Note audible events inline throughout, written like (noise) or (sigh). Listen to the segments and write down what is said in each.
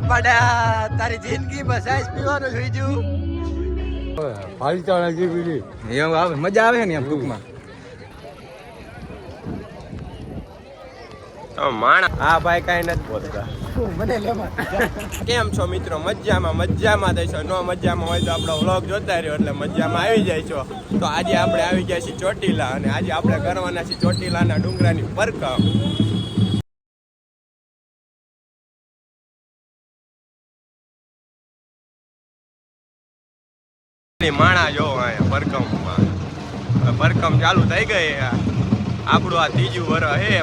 પડા તારી જિંદગી બસાઈસ પીવાનું જોઈ જુ પાલિતાણા જેવી એવું આવે મજા આવે ને એમ ટૂંકમાં. હા ભાઈ કાંઈ નથી બોલતા. કેમ છો મિત્રો? મજામાં મજામાં થઈશો નો મજામાં હોય તો આપણો વ્લોગ જોતા રહ્યો એટલે મજામાં આવી જાય છો. તો આજે આપણે આવી ગયા છીએ ચોટીલા અને આજે આપણે કરવાના છીએ ચોટીલાના ડુંગરાની પરકમ માણા જો અહીંયા ભરકમમાં. ભરકમ ચાલુ થઈ ગઈ આપણું આ ત્રીજું વરસ હે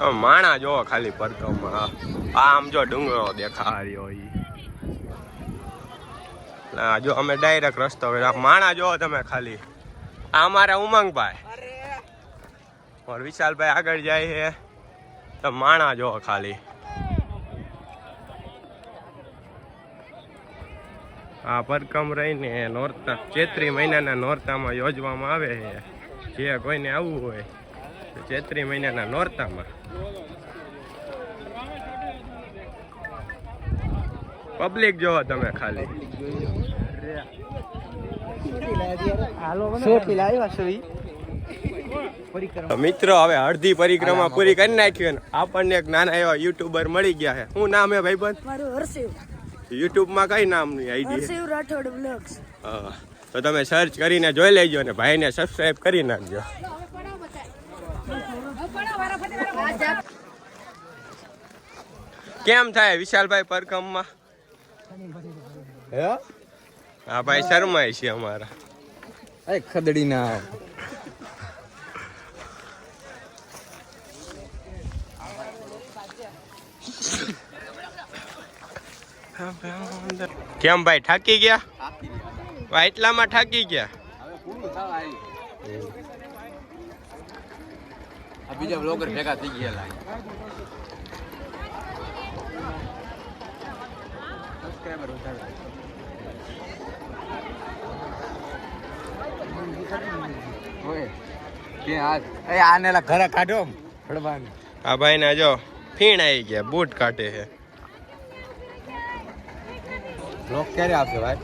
તમે માણા જો ખાલી પરકમમાં આ આમ જો ડુંગરો દેખાડ્યો ઈ. ના જો અમે ડાયરેક્ટ રસ્તો માણા જો તમે ખાલી. આ અમારા ઉમંગભાઈ. ઓર વિશાલભાઈ આગળ જાય છે તો માણા જોવો ખાલી. આ પરકમ રહીને નોરતા ચૈત્રી મહિનાના નોરતામાં યોજવામાં આવે છે જે કોઈને આવવું હોય ચૈત્રી મહિનાના નોરતામાં. પબ્લિક જોવો તમે ખાલી. મિત્રો હવે અડધી પરિક્રમા પૂરી કરી નાખી આપણને એક નાના એવા યુટ્યુબર મળી ગયા છે. શું નામ હે ભાઈબંધ? યુટ્યુબમાં યુટ્યુબમાં કઈ નામની આઈડી હર્ષિવ રાઠોડ તો તમે સર્ચ કરીને જોઈ લેજો અને ભાઈને સબસ્ક્રાઇબ કરી નાખજો. કેમ થાય વિશાલભાઈ પરકમમાં હે? હા ભાઈ શર્માય છે અમારા. એ ખદડી ના કેમ ભાઈ થાકી ગયા? ભાઈ એટલામાં થાકી ગયા? બીજા બ્લોગર ભેગા થઈ ગયેલા સબસ્ક્રાઇબર વધારે ઓય કે આ એ આને લા ઘરે કાઢો ફળવાનું આ ભાઈ ના જો ફીણ આવી ગયા બૂટ કાઢે છે. બ્લોગ ક્યારે આવશે ભાઈ?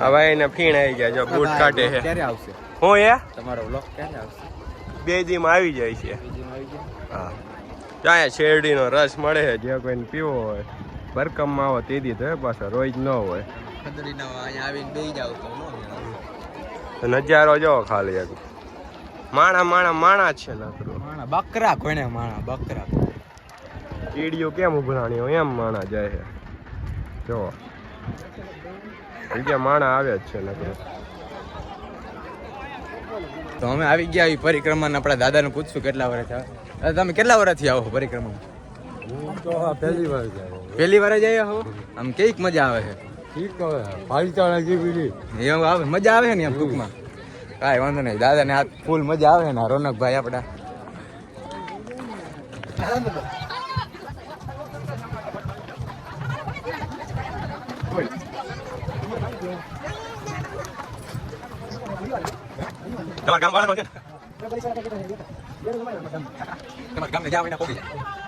આ ભાઈ ને ફીણ આવી ગયા જો બૂટ કાઢે છે. ક્યારે આવશે? હું એ? તમારો બ્લોગ ક્યારે આવશે? બે દીમાં આવી જાય છે. બીજીમાં આવી જાય? હા. ત્યાં શેરડીનો રસ મળે છે જે કોઈને પીવો હોય. બરકમમાં આવો તે દી તો એ પાછો રોજ ન હોય. નજારો જો ખાલી એક. માણા માણા માણા છે નકરો માણા બકરા કોને માણા બકરા ચીડીઓ કેમ ઉભરાણી હોય એમ માણા જાય છે. જો બીજા માણા આવે જ છે નકરો તો અમે આવી ગયા એ પરિક્રમા આપણા દાદાને પૂછશું કેટલા વર્ષ આવે તમે કેટલા વર્ષથી આવો પરિક્રમા હું તો પહેલી વાર જાય પહેલી વાર જ આવ્યા હો. આમ કેવીક મજા આવે છે. ઠીક હવે પાલિતાણા જેવી એમ આવે મજા આવે ને એમ ટૂંકમાં. કાંઈ વાંધો નહીં દાદાને આ ફૂલ મજા આવે ને રોનકભાઈ આપણા તમારા ગામ વાળા તમારા ગામને જાવ એના પોગી. જય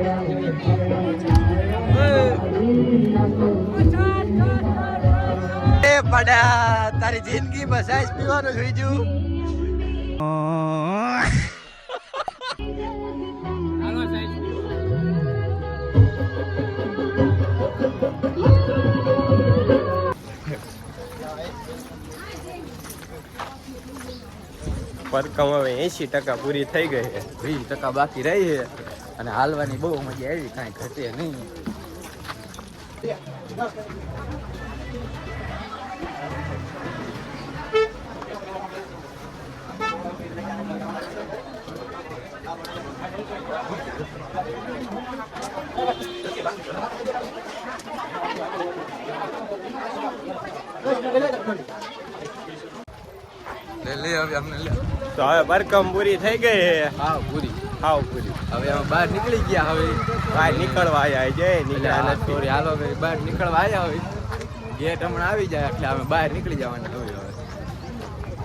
ગોડા તારી જિંદગી બસ પીવાનું બીજું પરકમ હવે એસી ટકા પૂરી થઈ ગઈ છે. વીસ ટકા બાકી રહી છે. અને હાલવાની બહુ મજા આવી કાંઈ ઘટે નહીં. તો હવે પરકમ પૂરી થઈ ગઈ છે હા પૂરી. હાવ પૂરી. હવે અમે બહાર નીકળી ગયા હવે. બહાર નીકળવા આવ્યા એટલે નીકળ્યા. હાલો બહાર નીકળવા આવ્યા હોય ગેટ હમણાં આવી જાય એટલે અમે બહાર નીકળી જવાના હવે હવે.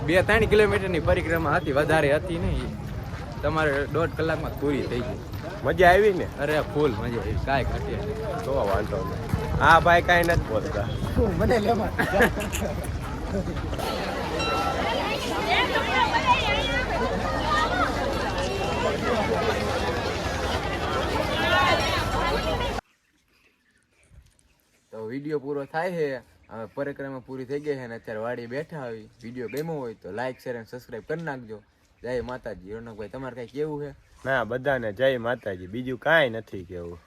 બે ત્રણ કિલોમીટરની પરિક્રમા હતી વધારે હતી નહીં. તમારે દોઢ કલાકમાં પૂરી થઈ ગઈ. મજા આવી ને? અરે ફૂલ મજા આવી. કાંઈ ઘટે તો વાંધો નહીં. હા ભાઈ કાંઈ નથી બોલતા. તો (laughs) વીડિયો પૂરો થાય છે. પરિક્રમા પૂરી થઈ ગઈ છે ને અત્યારે વાડી બેઠા આવી વીડિયો ગમ્યો હોય તો લાઈક શેર અને સબસ્ક્રાઈબ કરી નાખજો. જય માતાજી. રોનકભાઈ, તમારે કઈ કેવું છે? ના, બધાને જય માતાજી. બીજું કાંઈ નથી કેવું